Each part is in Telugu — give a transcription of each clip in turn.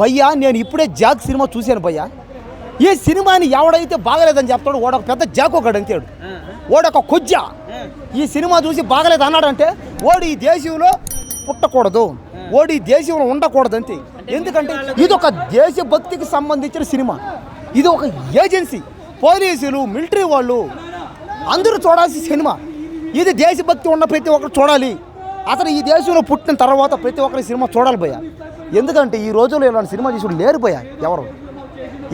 భయ్యా నేను ఇప్పుడే జాక్ సినిమా చూశాను భయ్యా. ఈ సినిమాని ఎవడైతే బాగలేదని చెప్తాడు వాడొక పెద్ద జాక్ ఒకడు అంతేడు. వాడొక కొజ్జ. ఈ సినిమా చూసి బాగలేదు అన్నాడంటే వాడు ఈ దేశంలో పుట్టకూడదు. వాడు ఈ దేశంలో ఉండకూడదు అంతే. ఎందుకంటే ఇది ఒక దేశభక్తికి సంబంధించిన సినిమా. ఇది ఒక ఏజెన్సీ. పోలీసులు మిలిటరీ వాళ్ళు అందరూ చూడాల్సిన సినిమా. ఇది దేశభక్తి ఉన్న ప్రతి ఒక్కరు చూడాలి. అతను ఈ దేశంలో పుట్టిన తర్వాత ప్రతి ఒక్కరి సినిమా చూడాలి భయ్య. ఎందుకంటే ఈ రోజుల్లో ఇలాంటి సినిమా చూసి లేరిపోయా ఎవరు?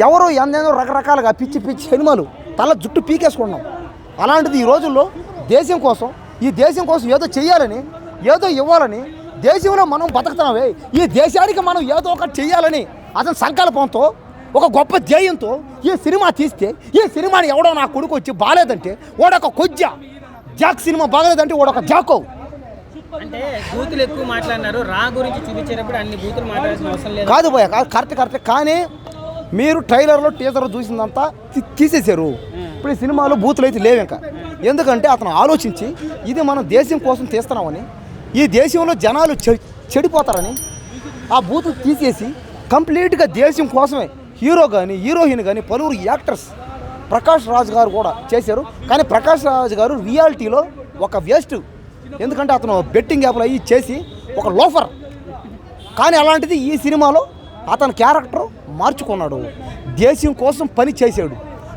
ఎవరు ఎందెందో రకరకాలుగా పిచ్చి పిచ్చి సినిమాలు తల జుట్టు పీకేసుకున్నాం. అలాంటిది ఈ రోజుల్లో దేశం కోసం ఈ దేశం కోసం ఏదో చెయ్యాలని ఏదో ఇవ్వాలని దేశంలో మనం బతుకుతున్నామే. ఈ దేశానికి మనం ఏదో ఒకటి చెయ్యాలని అతని సంకల్పంతో ఒక గొప్ప ధ్యేయంతో ఈ సినిమా తీస్తే ఈ సినిమాని ఎవడో నా కొడుకు వచ్చి బాగాలేదంటే వాడొక కొజ్జ. జాక్ సినిమా బాగలేదంటే వాడొక జాకో. అంటే బూతులు ఎక్కువ మాట్లాడినారు. రా గురించి చూపించేటప్పుడు అన్ని బూతులు మాట్లాడాల్సిన అవసరం లేదు. కాదు భయ కరెక్ట్ కరెక్ట్. కానీ మీరు ట్రైలర్లో టీజర్ చూసిందంతా తీ- తీసేశారు. ఇప్పుడు ఈ సినిమాలో బూతులు అయితే లేవు ఇంకా. ఎందుకంటే అతను ఆలోచించి ఇది మనం దేశం కోసం తీస్తున్నామని ఈ దేశంలో జనాలు చె- చెడిపోతారని ఆ బూతులు తీసేసి కంప్లీట్గా దేశం కోసమే హీరో కానీ హీరోయిన్ కానీ పలువురు యాక్టర్స్ ప్రకాష్ రాజ్ గారు కూడా చేశారు. కానీ ప్రకాష్ రాజ్ గారు రియాలిటీలో ఒక వేస్ట్ ఎందుకంటే అతను బెట్టింగ్ యాప్లు అయ్యి చేసి ఒక లోఫర్. కానీ అలాంటిది ఈ సినిమాలో అతని క్యారెక్టర్ మార్చుకున్నాడు. దేశం కోసం పని చేశాడు.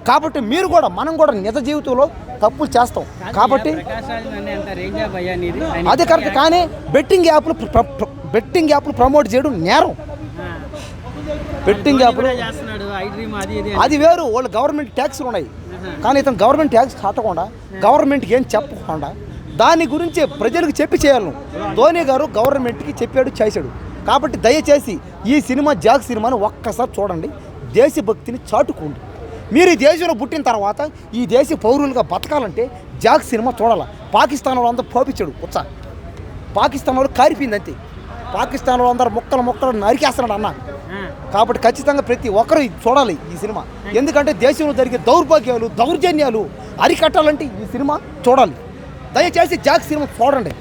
కాబట్టి మీరు కూడా మనం కూడా నిజ జీవితంలో తప్పులు చేస్తాం. కాబట్టి అదే కరెక్ట్ కానీ బెట్టింగ్ యాప్లు బెట్టింగ్ యాప్లు ప్రమోట్ చేయడం నేరం. బెట్టింగ్ యాప్లు అది వేరు వాళ్ళు గవర్నమెంట్ ట్యాక్స్లు ఉన్నాయి. కానీ ఇతను గవర్నమెంట్ ట్యాక్స్ కట్టకుండా గవర్నమెంట్కి ఏం చెప్పకుండా దాని గురించి ప్రజలకు చెప్పి చేయాలను. ధోని గారు గవర్నమెంట్కి చెప్పాడు చేశాడు. కాబట్టి దయచేసి ఈ సినిమా జాగ్ సినిమాను ఒక్కసారి చూడండి. దేశభక్తిని చాటుకోండి. మీరు ఈ దేశంలో పుట్టిన తర్వాత ఈ దేశ పౌరులుగా బతకాలంటే జాగ్ సినిమా చూడాలి. పాకిస్తాన్ వాళ్ళు పోపించాడు ఉత్సా. పాకిస్తాన్ వాళ్ళు కారిపోయింది అంతే. పాకిస్తాన్ అందరు మొక్కలు మొక్కలు నరికేస్తున్నాడు అన్న. కాబట్టి ఖచ్చితంగా ప్రతి ఒక్కరు చూడాలి ఈ సినిమా. ఎందుకంటే దేశంలో జరిగే దౌర్భాగ్యాలు దౌర్జన్యాలు అరికట్టాలంటే ఈ సినిమా చూడాలి. దయచేసి జాక్ సినిమా చూడండి.